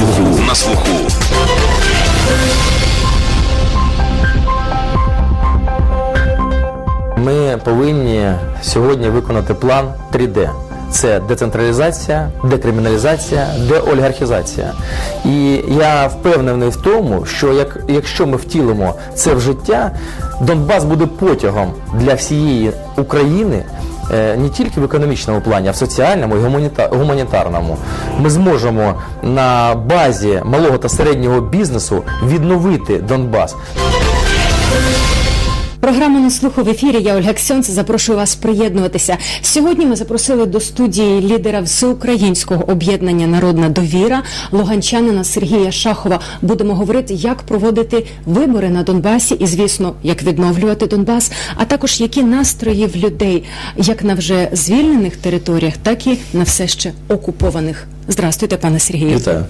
слуху. На слуху. Ми повинні сьогодні виконати план 3D. Це децентралізація, декриміналізація, деолігархізація. І я впевнений в тому, що як, якщо ми втілимо це в життя, Донбас буде потягом для всієї України. Е, Не тільки в економічному плані, а в соціальному і гуманіта- гуманітарному ми зможемо на базі малого та середнього бізнесу відновити Донбас. Програма на слуху в ефірі. Я Ольга Ксьонц. Запрошую вас приєднуватися. Сьогодні ми запросили до студії лідера всеукраїнського об'єднання Народна довіра луганчанина Сергія Шахова. Будемо говорити, як проводити вибори на Донбасі, і звісно, як відновлювати Донбас, а також які настрої в людей, як на вже звільнених територіях, так і на все ще окупованих. Здравствуйте, пане Сергію. Вітаю.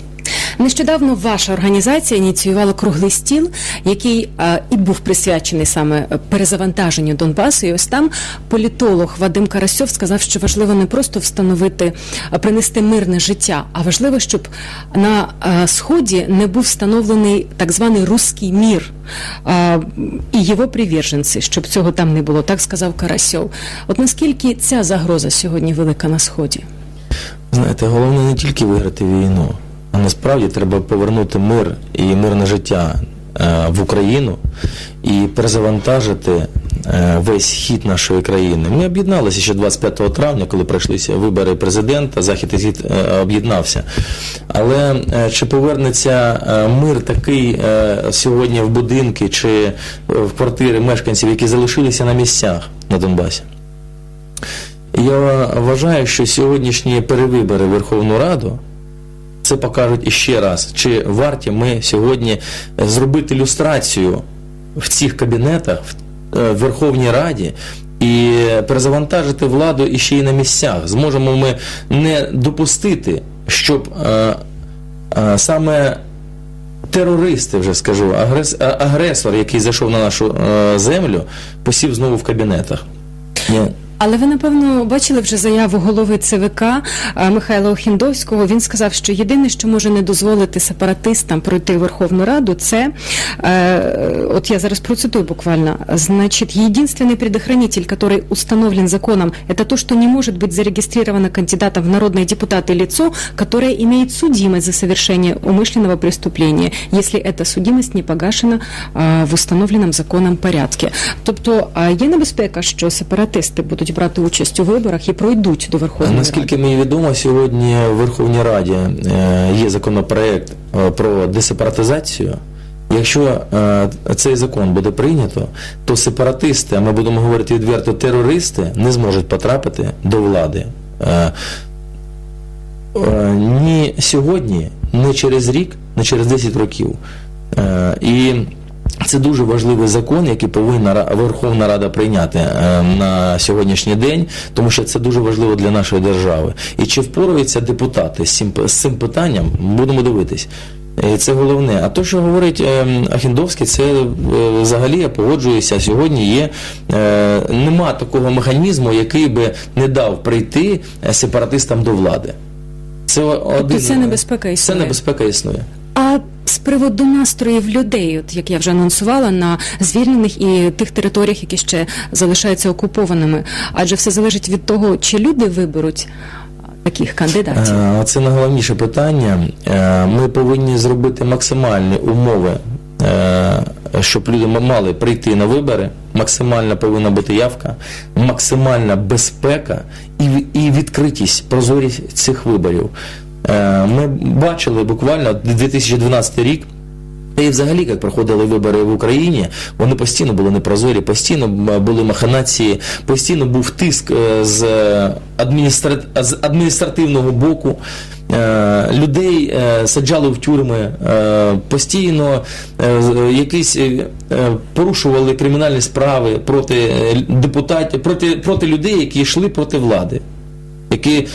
Нещодавно ваша організація ініціювала круглий стіл, який е, і був присвячений саме е, перезавантаженню Донбасу. І ось там політолог Вадим Карасьов сказав, що важливо не просто встановити, принести мирне життя, а важливо, щоб на е, сході не був встановлений так званий руський мір е, і його приверженці, щоб цього там не було. Так сказав Карасьов. От наскільки ця загроза сьогодні велика на сході? Знаєте, головне не тільки виграти війну, а насправді треба повернути мир і мирне життя е, в Україну і перезавантажити е, весь хід нашої країни. Ми об'єдналися ще 25 травня, коли пройшлися вибори президента, захід і схід е, об'єднався. Але чи повернеться мир такий сьогодні в будинки чи в квартири мешканців, які залишилися на місцях на Донбасі? Я вважаю, що сьогоднішні перевибори Верховну Раду це покажуть іще раз, чи варті ми сьогодні зробити люстрацію в цих кабінетах, в е, Верховній Раді. І перезавантажити владу іще й на місцях. Зможемо ми не допустити, щоб е, е, саме терористи, вже скажу, агрес, агресор, який зайшов на нашу е, землю, посів знову в кабінетах. Ні. Але ви напевно бачили вже заяву голови ЦВК е, Михайла Охіндовського. Він сказав, що єдине, що може не дозволити сепаратистам пройти Верховну Раду, це е, от я зараз процитую буквально. Значит, единственный предохранитель, который установлен законом, это то, что не может быть зарегистрировано кандидатом в народные депутаты лицо, которое имеет судимость за совершение умышленного преступления, если эта судимость не погашена е, в установленном законом порядке. Тобто е, є небезпека, що сепаратисти будуть брати участь у виборах і пройдуть до Верховної Наскільки мені відомо, сьогодні в Верховній Раді е, є законопроект е, про десепаратизацію. Якщо е, цей закон буде прийнято, то сепаратисти, а ми будемо говорити відверто, терористи не зможуть потрапити до влади. Ні сьогодні, ні через рік, ні через 10 років. І це дуже важливий закон, який повинна Верховна Рада прийняти е, на сьогоднішній день, тому що це дуже важливо для нашої держави. І чи впораються депутати з цим, питанням, будемо дивитись. І це головне. А то, що говорить е, Ахіндовський, це е, взагалі я погоджуюся. Сьогодні є е, нема такого механізму, який би не дав прийти е, сепаратистам до влади. Це один це небезпека Це існує. небезпека існує. А з приводу настроїв людей, от як я вже анонсувала, на звільнених і тих територіях, які ще залишаються окупованими, адже все залежить від того, чи люди виберуть таких кандидатів. Е, Це найголовніше питання. Е, Ми повинні зробити максимальні умови, е, щоб люди мали прийти на вибори. Максимальна повинна бути явка, максимальна безпека і, і відкритість, прозорість цих виборів. Е, Ми бачили буквально 2012 рік. І взагалі, як проходили вибори в Україні, вони постійно були непрозорі, постійно були маханації, постійно був тиск е, з, адміністра... з адміністративного боку. Е, Людей саджали в тюрми, постійно якісь порушували кримінальні справи проти депутатів, проти, проти людей, які йшли проти влади які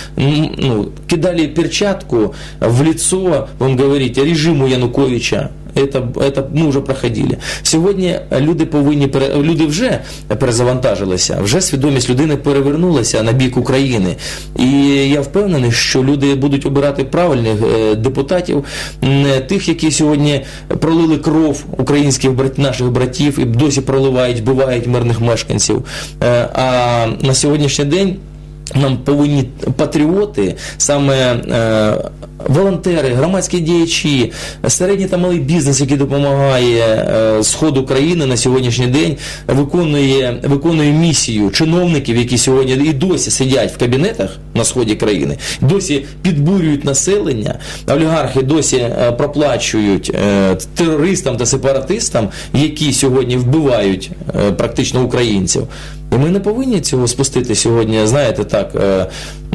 ну, кидали перчатку в лицо, будем говорить, режиму Януковича, Это, это ми вже проходили. Сьогодні люди повинні люди вже перезавантажилися, вже свідомість людини перевернулася на бік України. І я впевнений, що люди будуть обирати правильних е, депутатів, не тих, які сьогодні пролили кров українських наших братів і досі проливають, вбивають мирних мешканців. Е, А на сьогоднішній день. Нам повинні патріоти, саме е, волонтери, громадські діячі, середній та малий бізнес, який допомагає е, сходу країни на сьогоднішній день, виконує, виконує місію чиновників, які сьогодні і досі сидять в кабінетах на сході країни, досі підбурюють населення, олігархи досі е, проплачують терористам та сепаратистам, які сьогодні вбивають практично українців. І ми не повинні цього спустити сьогодні, знаєте, так е,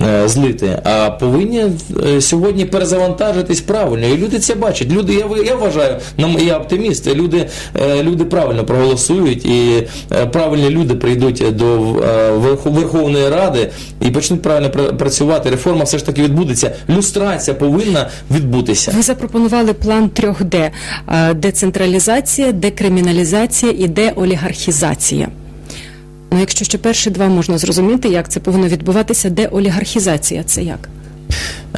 е, злити, а повинні е, сьогодні перезавантажитись правильно. І люди це бачать. Люди, я, я вважаю, я оптиміст. Люди, люди правильно проголосують, і правильні люди прийдуть до Верховної Ради і почнуть правильно працювати. Реформа все ж таки відбудеться. Люстрація повинна відбутися. Ви запропонували план 3D – децентралізація, декриміналізація і деолігархізація. Ну, якщо ще перші два можна зрозуміти, як це повинно відбуватися, де олігархізація це як?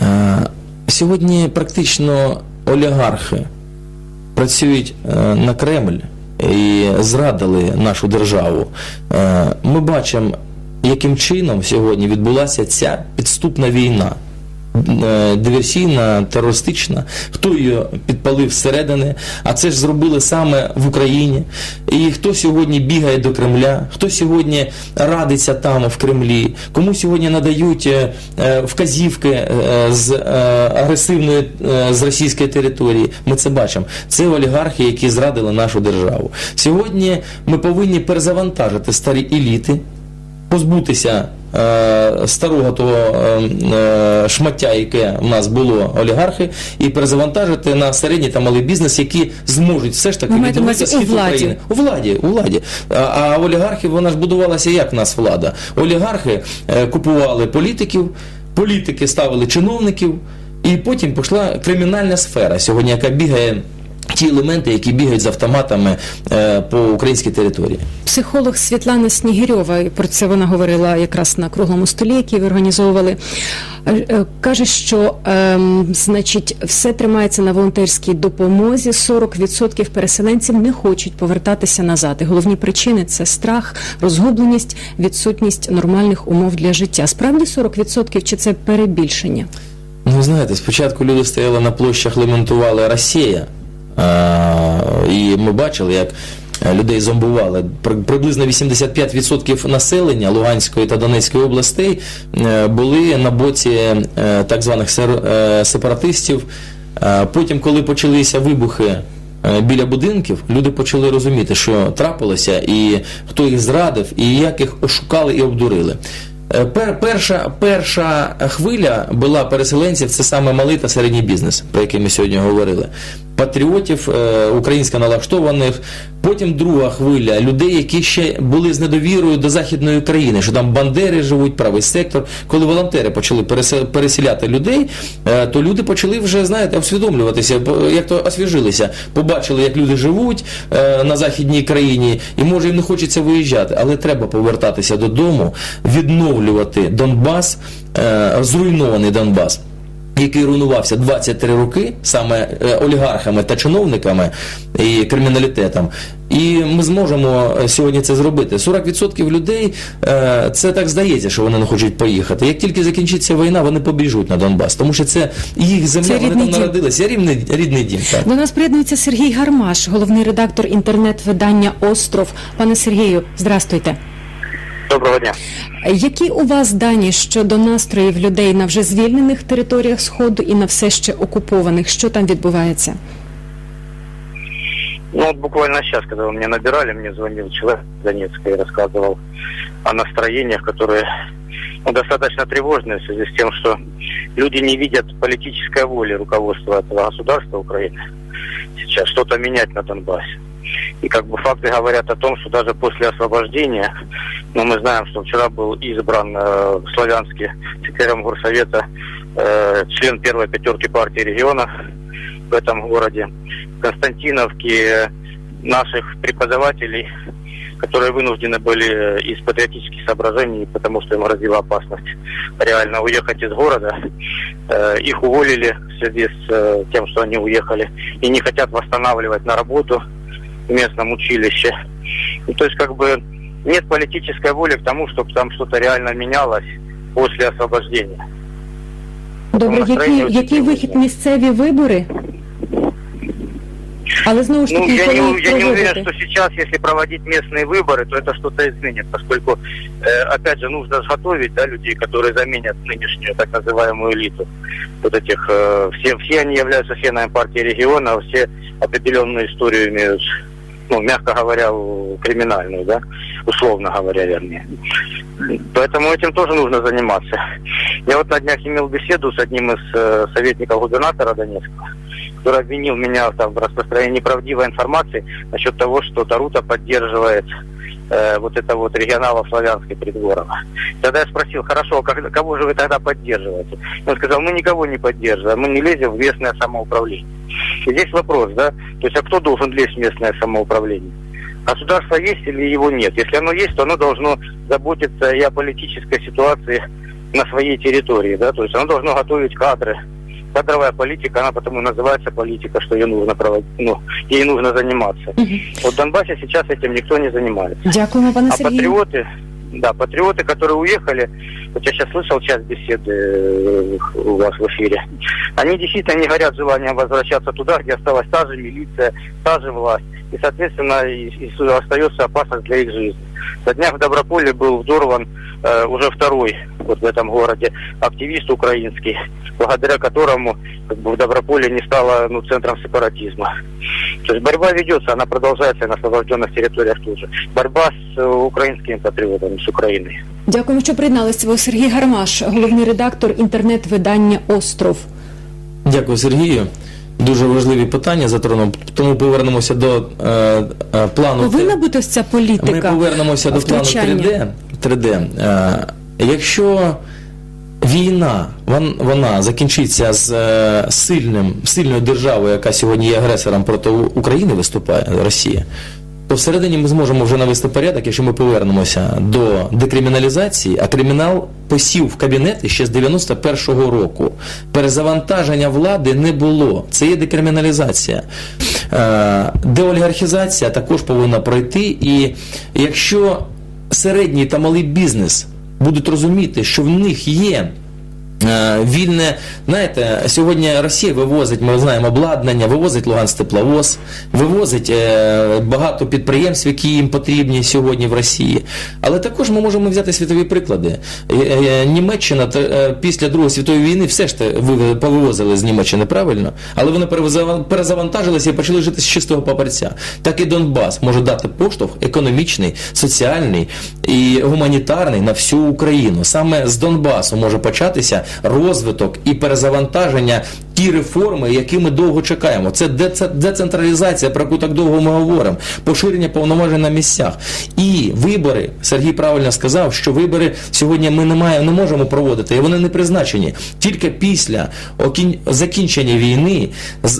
Е, Сьогодні практично олігархи працюють е, на Кремль і зрадили нашу державу. Е, Ми бачимо, яким чином сьогодні відбулася ця підступна війна. Е, Диверсійна, терористична, хто її підпалив зсередини, а це ж зробили саме в Україні. І хто сьогодні бігає до Кремля, хто сьогодні радиться там в Кремлі, кому сьогодні надають е, е, вказівки з агресивної з російської території. Ми це бачимо. Це олігархи, які зрадили нашу державу. Сьогодні ми повинні перезавантажити старі еліти, позбутися е, старого того е, е, шмаття, яке в нас було олігархи, і перезавантажити на середній та малий бізнес, які зможуть все ж таки відновити увазі у владі? України. У владі, у владі. А, олігархи, вона ж будувалася як в нас влада. Олігархи купували політиків, політики ставили чиновників, і потім пішла кримінальна сфера сьогодні, яка бігає. Ті елементи, які бігають з автоматами е, по українській території. Психолог Світлана Снігирьова, і про це вона говорила якраз на круглому столі, який ви організовували. е, е, Каже, що ем, значить, все тримається на волонтерській допомозі. 40% переселенців не хочуть повертатися назад. І головні причини це страх, розгубленість, відсутність нормальних умов для життя. Справді 40% чи це перебільшення? Ну, ви знаєте, спочатку люди стояли на площах, лементували Росія, і ми бачили, як е, людей зомбували. Приблизно 85% населення Луганської та Донецької областей е, були на боці е, так званих е, сепаратистів. Е, Потім, коли почалися вибухи е, біля будинків, люди почали розуміти, що трапилося, і хто їх зрадив, і як їх ошукали і обдурили. Е, перша, перша хвиля була переселенців, це саме малий та середній бізнес, про який ми сьогодні говорили. Патріотів, е, українсько налаштованих. Потім друга хвиля людей, які ще були з недовірою до західної країни, що там бандери живуть, правий сектор. Коли волонтери почали пересе- переселяти людей, е, то люди почали вже, знаєте, усвідомлюватися, як то освіжилися, побачили, як люди живуть е, на західній країні, і може їм не хочеться виїжджати, але треба повертатися додому, відновлювати Донбас, е, зруйнований Донбас. Який руйнувався 23 роки саме е, олігархами та чиновниками і криміналітетом, і ми зможемо е, сьогодні це зробити. 40% людей е, це так здається, що вони не хочуть поїхати. Як тільки закінчиться війна, вони побіжуть на Донбас, тому що це їх земля, Це вони там дім. народилися. Рідний, рідний дім. Так. До нас приєднується Сергій Гармаш, головний редактор інтернет-видання Остров. Пане Сергію, здрастуйте. Доброго дня. Які у вас дані щодо настроїв людей на вже звільнених територіях Сходу і на все ще окупованих? Що там відбувається? Ну вот буквально сейчас, когда вы меня набирали, мне звонил человек из Донецка и рассказывал о настроениях, которые ну, достаточно тревожные в связи с тем, что люди не видят политической воли руководства этого государства Украины сейчас что-то менять на Донбассе. И как бы факты говорят о том, что даже после освобождения, ну мы знаем, что вчера был избран э, в Славянске секретарем горсовета э, член первой пятерки партии региона в этом городе. Константиновки наших преподавателей, которые вынуждены были э, из патриотических соображений, потому что им грозила опасность реально уехать из города. Э, Их уволили в связи с э, тем, что они уехали и не хотят восстанавливать на работу местном училище. Ну, то есть как бы нет политической воли к тому, чтобы там что-то реально менялось после освобождения. Добре, настроєння який, який очікування. вихід місцеві вибори? Але знову ж Ну, таки, я коли не, їх я не уверен, проводити? что сейчас, если проводить местные выборы, то это что-то изменит, поскольку, э, опять же, нужно готовить да, людей, которые заменят нынешнюю так называемую элиту. Вот этих, э, все, все они являются членами партии региона, все определенную историю имеют, ну, мягко говоря, криминальную, да, условно говоря, вернее. Поэтому этим тоже нужно заниматься. Я вот на днях имел беседу с одним из э, советников губернатора Донецка, который обвинил меня там, в распространении неправдивой информации насчет того, что Тарута поддерживает э, вот это вот регионала славянской придворного. Тогда я спросил, хорошо, а кого же вы тогда поддерживаете? Он сказал, мы никого не поддерживаем, мы не лезем в местное самоуправление. Здесь вопрос, да, то есть а кто должен лезть в местное самоуправление? Государство есть или его нет? Если оно есть, то оно должно заботиться и о политической ситуации на своей территории, да, то есть оно должно готовить кадры. Кадровая политика, она потому и называется политика, что ее нужно проводить, ну, ей нужно заниматься. Мгм. Вот в Донбассе сейчас этим никто не занимается. Дякуємо, пане А патриоты, да, патриоты, которые уехали, вот я сейчас слышал часть беседы э, у вас в эфире, они действительно не горят желанием возвращаться туда, где осталась та же милиция, та же власть. И, соответственно, и, и остается опасность для их жизни. На днях в Доброполе был взорван э, уже второй вот в этом городе активист украинский, благодаря которому как бы, в Доброполе не стало ну, центром сепаратизма. То есть борьба ведется, она продолжается на освобожденных территориях тоже. Борьба с э, украинскими патриотами, с Украиной. Дякуємо, що приєдналися. Був Сергій Гармаш, головний редактор інтернет-видання Остров. Дякую, Сергію. Дуже важливі питання затронув. Тому повернемося до е, е, плану. Повинна бути ось ця політика. Ми повернемося до плану 3D. 3D. Е, якщо війна вон- вона закінчиться з е, сильним, сильною державою, яка сьогодні є агресором проти України, виступає Росія, то всередині ми зможемо вже навести порядок, якщо ми повернемося до декриміналізації, а кримінал посів в кабінети ще з 91-го року. Перезавантаження влади не було. Це є декриміналізація. Е, Деолігархізація також повинна пройти. І якщо середній та малий бізнес будуть розуміти, що в них є Вільне, знаєте, сьогодні Росія вивозить, ми знаємо, обладнання, вивозить Луганськ тепловоз, вивозить е, багато підприємств, які їм потрібні сьогодні в Росії. Але також ми можемо взяти світові приклади. Е, е, Німеччина е, після Другої світової війни все ж виве- повивозили з Німеччини правильно, але вони перезава- перезавантажилися і почали жити з чистого паперця. Так і Донбас може дати поштовх економічний, соціальний і гуманітарний на всю Україну. Саме з Донбасу може початися розвиток і перезавантаження ті реформи, які ми довго чекаємо. Це децентралізація, про яку так довго ми говоримо, поширення повноважень на місцях. І вибори, Сергій правильно сказав, що вибори сьогодні ми не маємо, не можемо проводити, і вони не призначені. Тільки після закінчення війни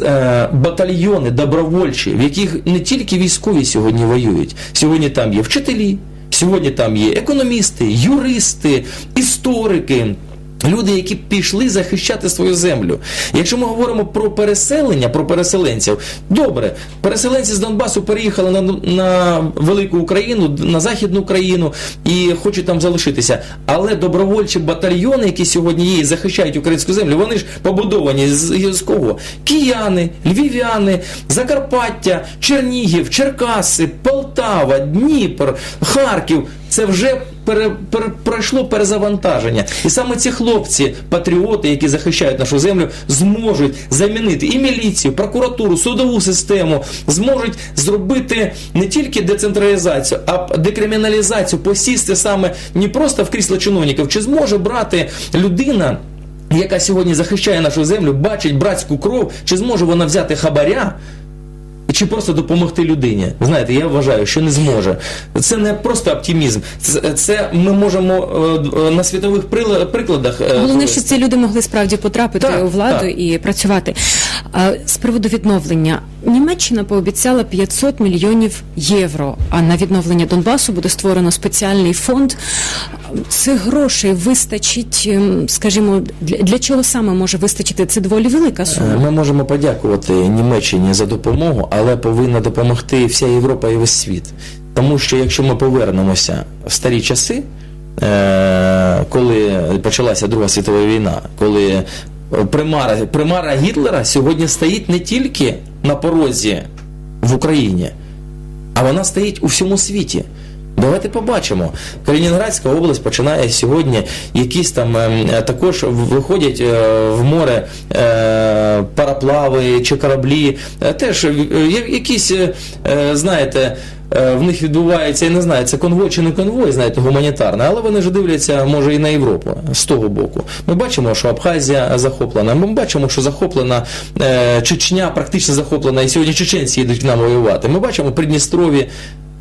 е, батальйони добровольчі, в яких не тільки військові сьогодні воюють, сьогодні там є вчителі, сьогодні там є економісти, юристи, історики. Люди, які пішли захищати свою землю. Якщо ми говоримо про переселення, про переселенців, добре, переселенці з Донбасу переїхали на, на велику Україну, на Західну Україну і хочуть там залишитися. Але добровольчі батальйони, які сьогодні є і захищають українську землю, вони ж побудовані з, з кого? Кияни, львів'яни, Закарпаття, Чернігів, Черкаси, Полтава, Дніпр, Харків. Це вже пере, пере, пройшло перезавантаження. І саме ці хлопці, патріоти, які захищають нашу землю, зможуть замінити і міліцію, прокуратуру, судову систему, зможуть зробити не тільки децентралізацію, а декриміналізацію, посісти саме не просто в крісло чиновників, чи зможе брати людина. Яка сьогодні захищає нашу землю, бачить братську кров, чи зможе вона взяти хабаря чи просто допомогти людині. Знаєте, я вважаю, що не зможе. Це не просто оптимізм. Це, це ми можемо е, е, на світових прикладах. е, Головне, що ці люди могли справді потрапити Так, у владу так. і працювати. А, З приводу відновлення Німеччина пообіцяла 500 мільйонів євро. А на відновлення Донбасу буде створено спеціальний фонд. Цих грошей вистачить, ем, скажімо, для, для чого саме може вистачити? Це доволі велика Е, сума. Ми можемо подякувати Німеччині за допомогу, але повинна допомогти вся Європа і весь світ. Тому що якщо ми повернемося в старі часи, е, коли почалася Друга світова війна, коли е, примара, примара Гітлера сьогодні стоїть не тільки на порозі в Україні, а вона стоїть у всьому світі. Давайте побачимо. Калінінградська область починає сьогодні якісь там ем, е, також виходять е, в море е, параплави чи кораблі. Теж якісь, знаєте, в них відбувається, я не знаю, це конвой чи не конвой, знаєте, гуманітарний, але вони ж дивляться, може, і на Європу з того боку. Ми бачимо, що Абхазія захоплена. Ми бачимо, що захоплена Чечня, практично захоплена, і сьогодні чеченці їдуть к нам воювати. Ми бачимо Придністров'я,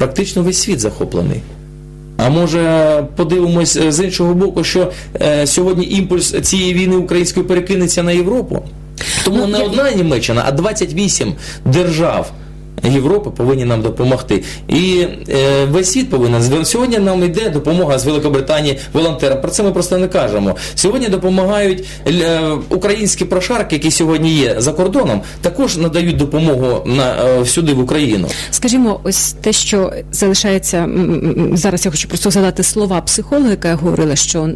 практично весь світ захоплений. А може подивимось е, з іншого боку, що е, сьогодні імпульс цієї війни української перекинеться на Європу? Тому Ну, не я- одна Німеччина, а 28 держав. Європи повинні нам допомогти. І е, весь світ повинен. Сьогодні нам йде допомога з Великобританії волонтерам. Про це ми просто не кажемо. Сьогодні допомагають е, українські прошарки, які сьогодні є за кордоном, також надають допомогу на, е, сюди в Україну. Скажімо, ось те, що залишається зараз. Я хочу просто згадати слова психолога, яка говорила, що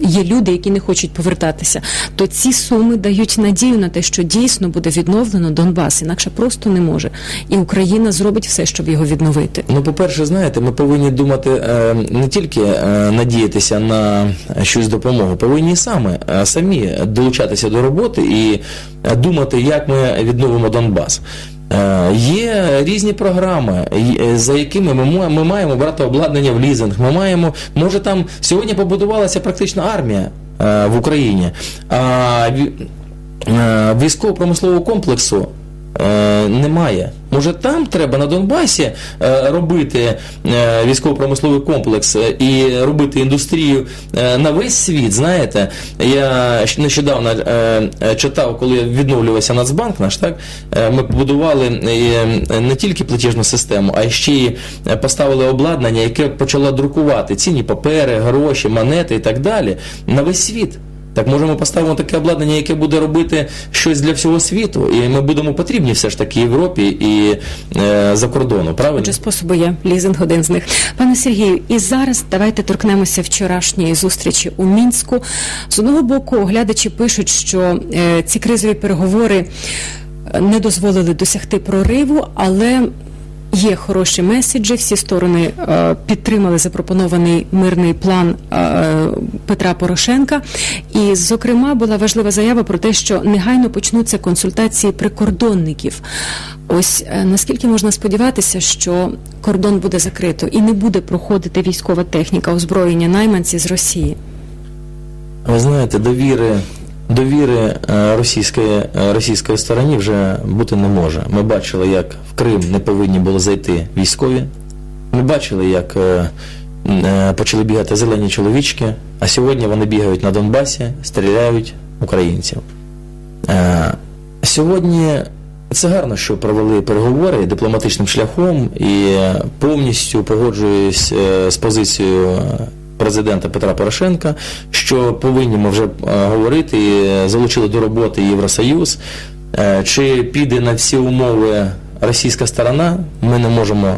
є люди, які не хочуть повертатися. То ці суми дають надію на те, що дійсно буде відновлено Донбас, інакше просто не може. І Україна зробить все, щоб його відновити. Ну, по-перше, знаєте, ми повинні думати е, не тільки е, надіятися на щось допомогу, повинні саме е, самі долучатися до роботи і думати, як ми відновимо Донбас. Є різні програми, за якими ми, маємо брати обладнання в лізинг. Ми маємо, може там сьогодні побудувалася практично армія в Україні, а військово-промислового комплексу е, немає. Може там треба на Донбасі е, робити е, військово-промисловий комплекс е, і робити індустрію на весь світ. Знаєте, я нещодавно читав, коли відновлювався Нацбанк наш, так ми побудували не тільки платіжну систему, а ще й поставили обладнання, яке почало друкувати цінні папери, гроші, монети і так далі на весь світ. Так може ми поставимо таке обладнання, яке буде робити щось для всього світу, і ми будемо потрібні все ж таки Європі і е, за кордону, правильно? Отже, способи є лізинг один з них. Пане Сергію, і зараз давайте торкнемося вчорашньої зустрічі у мінську. З одного боку, оглядачі пишуть, що е, ці кризові переговори е, не дозволили досягти прориву, але. Є хороші меседжі, всі сторони е, підтримали запропонований мирний план е, Петра Порошенка. І, зокрема, була важлива заява про те, що негайно почнуться консультації прикордонників. Ось е, наскільки можна сподіватися, що кордон буде закрито і не буде проходити військова техніка, озброєння найманці з Росії. Ви знаєте, довіри, довіри е, російської, е, російської стороні вже бути не може. Ми бачили, як в Крим не повинні були зайти військові. Ми бачили, як е, почали бігати зелені чоловічки, а сьогодні вони бігають на Донбасі, стріляють українців. Сьогодні це гарно, що провели переговори дипломатичним шляхом і повністю погоджуюсь з позицією президента Петра Порошенка, що повинні ми вже е, говорити, е, залучили до роботи Євросоюз. Е, Чи піде на всі умови російська сторона, ми не можемо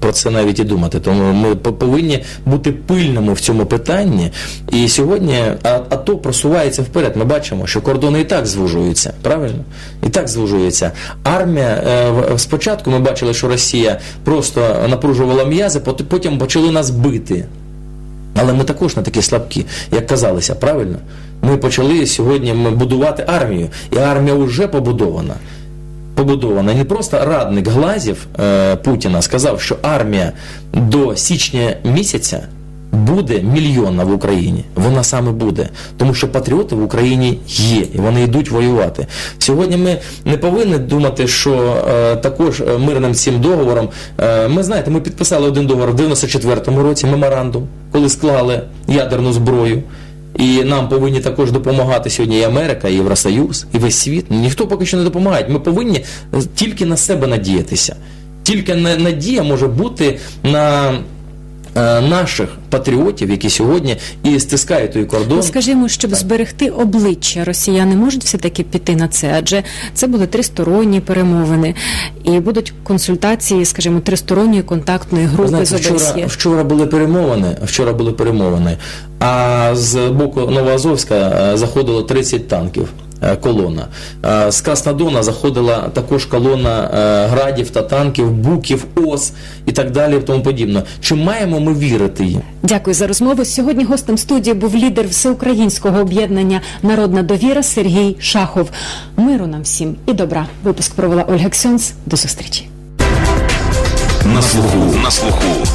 про це навіть і думати. Тому ми повинні бути пильними в цьому питанні. І сьогодні АТО просувається вперед. Ми бачимо, що кордони і так звужуються. Правильно? І так звужуються. Армія спочатку ми бачили, що Росія просто напружувала м'язи, потім почали нас бити. Але ми також не такі слабкі, як казалися, правильно? Ми почали сьогодні будувати армію, і армія вже побудована. Побудована. Не просто радник Глазів е, Путіна сказав, що армія до січня місяця буде мільйонна в Україні. Вона саме буде, тому що патріоти в Україні є, і вони йдуть воювати. Сьогодні ми не повинні думати, що е, також е, мирним цим договором. Е, ми знаєте, ми підписали один договор в 94-му році, меморандум, коли склали ядерну зброю. І нам повинні також допомагати сьогодні і Америка, і Євросоюз, і весь світ. Ніхто поки що не допомагає. Ми повинні е, тільки на себе надіятися. Тільки на- надія може бути на наших патріотів, які сьогодні і стискають той кордон. Ну, скажімо, щоб зберегти обличчя, росіяни можуть все-таки піти на це, адже це були тристоронні перемовини і будуть консультації, скажімо, тристоронньої контактної групи знаєте, з ОБСЄ. вчора, вчора були перемовини, вчора були перемовини, а з боку Новоазовська е, заходило 30 танків. Е, Колона Е, з Краснодона заходила також колона е, градів та танків, буків, ос і так далі, і тому подібне. Чи маємо ми вірити їм? Дякую за розмову. Сьогодні гостем студії був лідер всеукраїнського об'єднання Народна довіра Сергій Шахов. Миру нам всім і добра. Випуск провела Ольга Ксьонс. До зустрічі. На слуху, на слуху.